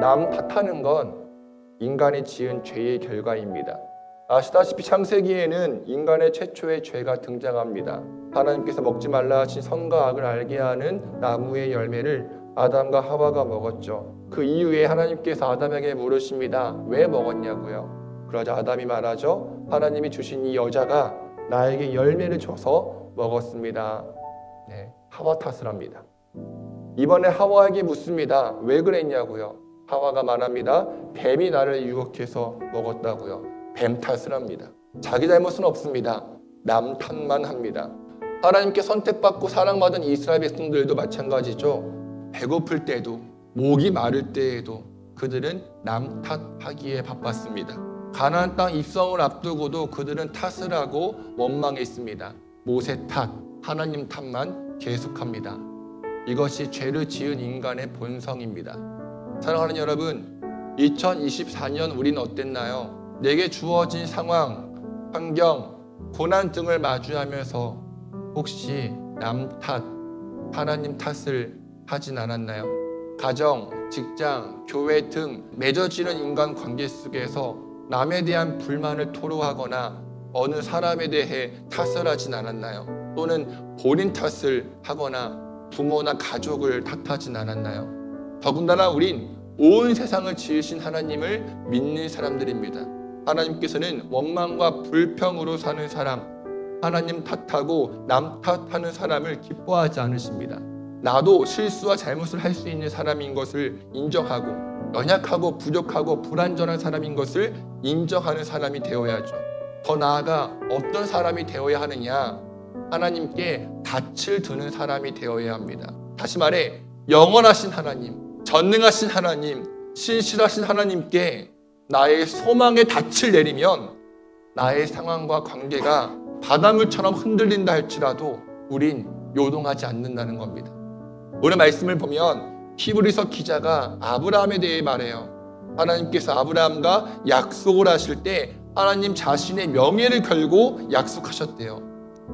남 탓하는 건 인간이 지은 죄의 결과입니다. 아시다시피 창세기에는 인간의 최초의 죄가 등장합니다. 하나님께서 먹지 말라 하신 선과 악을 알게 하는 나무의 열매를 아담과 하와가 먹었죠. 그 이후에 하나님께서 아담에게 물으십니다. 왜 먹었냐고요. 그러자 아담이 말하죠. 하나님이 주신 이 여자가 나에게 열매를 줘서 먹었습니다. 네, 하와 탓을 합니다. 이번에 하와에게 묻습니다. 왜 그랬냐고요. 하와가 말합니다. 뱀이 나를 유혹해서 먹었다고요. 뱀 탓을 합니다. 자기 잘못은 없습니다. 남 탓만 합니다. 하나님께 선택받고 사랑받은 이스라엘 백성들도 마찬가지죠. 배고플 때도 목이 마를 때에도 그들은 남 탓하기에 바빴습니다. 가나안 땅 입성을 앞두고도 그들은 탓을 하고 원망했습니다. 모세 탓, 하나님 탓만 계속합니다. 이것이 죄를 지은 인간의 본성입니다. 사랑하는 여러분, 2024년 우린 어땠나요? 내게 주어진 상황, 환경, 고난 등을 마주하면서 혹시 남 탓, 하나님 탓을 하진 않았나요? 가정, 직장, 교회 등 맺어지는 인간 관계 속에서 남에 대한 불만을 토로하거나 어느 사람에 대해 탓을 하진 않았나요? 또는 본인 탓을 하거나 부모나 가족을 탓하진 않았나요? 더군다나 우린 온 세상을 지으신 하나님을 믿는 사람들입니다. 하나님께서는 원망과 불평으로 사는 사람, 하나님 탓하고 남 탓하는 사람을 기뻐하지 않으십니다. 나도 실수와 잘못을 할 수 있는 사람인 것을 인정하고 연약하고 부족하고 불완전한 사람인 것을 인정하는 사람이 되어야죠. 더 나아가 어떤 사람이 되어야 하느냐? 하나님께 닻을 드는 사람이 되어야 합니다. 다시 말해 영원하신 하나님, 전능하신 하나님, 신실하신 하나님께 나의 소망의 닻을 내리면 나의 상황과 관계가 바닷물처럼 흔들린다 할지라도 우린 요동하지 않는다는 겁니다. 오늘 말씀을 보면 히브리서 기자가 아브라함에 대해 말해요. 하나님께서 아브라함과 약속을 하실 때 하나님 자신의 명예를 걸고 약속하셨대요.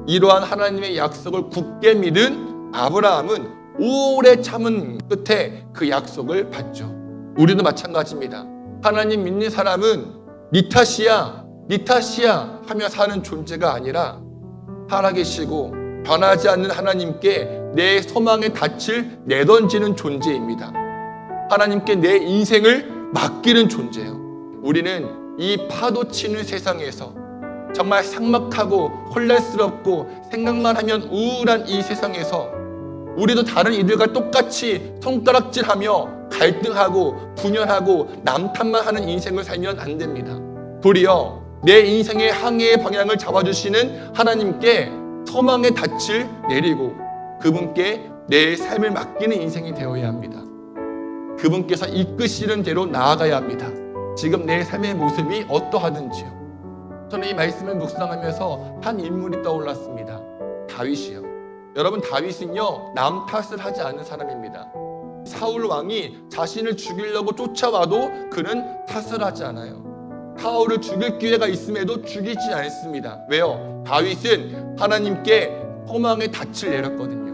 이러한 하나님의 약속을 굳게 믿은 아브라함은 오래 참은 끝에 그 약속을 받죠. 우리도 마찬가지입니다. 하나님 믿는 사람은 니 탓이야, 니 탓이야 하며 사는 존재가 아니라 살아계시고 변하지 않는 하나님께 내 소망의 닻을 내던지는 존재입니다. 하나님께 내 인생을 맡기는 존재예요. 우리는 이 파도 치는 세상에서 정말 삭막하고 혼란스럽고 생각만 하면 우울한 이 세상에서 우리도 다른 이들과 똑같이 손가락질하며 갈등하고 분열하고 남탓만 하는 인생을 살면 안 됩니다. 도리어 내 인생의 항해의 방향을 잡아주시는 하나님께 소망의 닻을 내리고 그분께 내 삶을 맡기는 인생이 되어야 합니다. 그분께서 이끄시는 대로 나아가야 합니다. 지금 내 삶의 모습이 어떠하든지요. 저는 이 말씀을 묵상하면서 한 인물이 떠올랐습니다. 다윗이요. 여러분 다윗은요 남 탓을 하지 않는 사람입니다. 사울 왕이 자신을 죽이려고 쫓아와도 그는 탓을 하지 않아요. 사울을 죽일 기회가 있음에도 죽이지 않습니다. 왜요? 다윗은 하나님께 소망의 닻을 내렸거든요.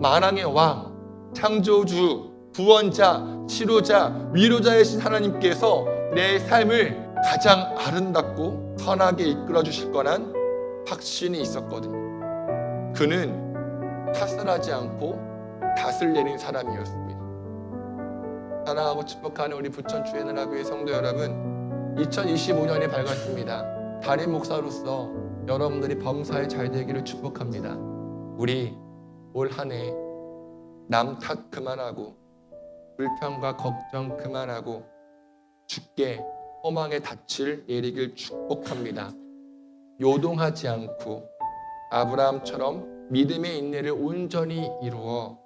만왕의 왕, 창조주, 구원자, 치료자, 위로자이신 하나님께서 내 삶을 가장 아름답고 선하게 이끌어 주실 거란 확신이 있었거든요. 그는 탓을 하지 않고 내린 사람이었습니다. 사랑하고 축복하는 우리 부천 주연을 하교회 성도 여러분, 2025년이 밝았습니다. 담임 목사로서 여러분들이 범사에 잘 되기를 축복합니다. 우리 올 한 해 남 탓 그만하고 불평과 걱정 그만하고 주께 소망의 닻을 내리길 축복합니다. 요동하지 않고 아브라함처럼 믿음의 인내를 온전히 이루어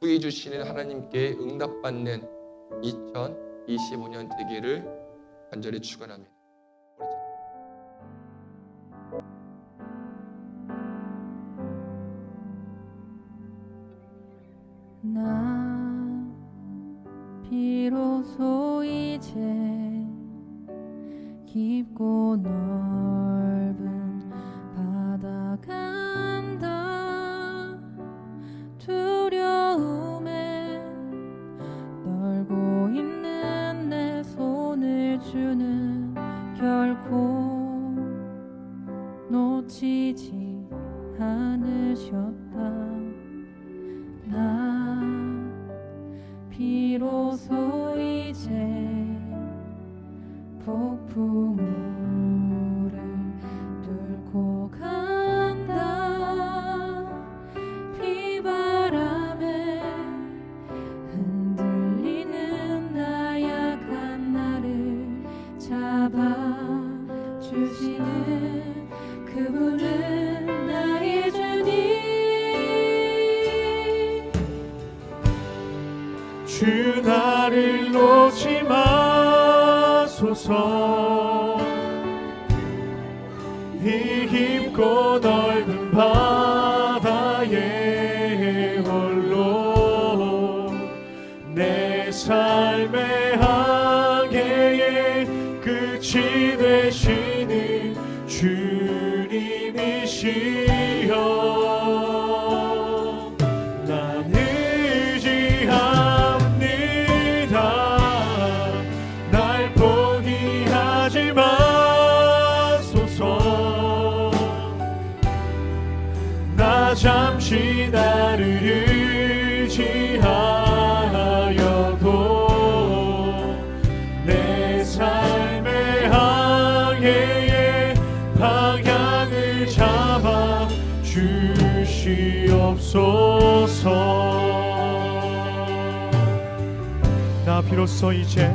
후해 주시는 하나님께 응답받는 2025년 되기를 간절히 축원합니다. 나 비로소 이제 깊고 넓은 바다 간다. 두려움에 떨고 있는 내 손을 주는 결코 놓치지 않으셨다. 비로소 이제 폭풍우를 뚫고 간다. 비바람에 흔들리는 나약한 나를 잡아 주시는 그분은 주 나를 놓지 마소서. 이 깊고 넓은 바다에 홀로 내 삶의 한계의 끝이 되시는 주님이시 주시옵소서. 나 비로소 이제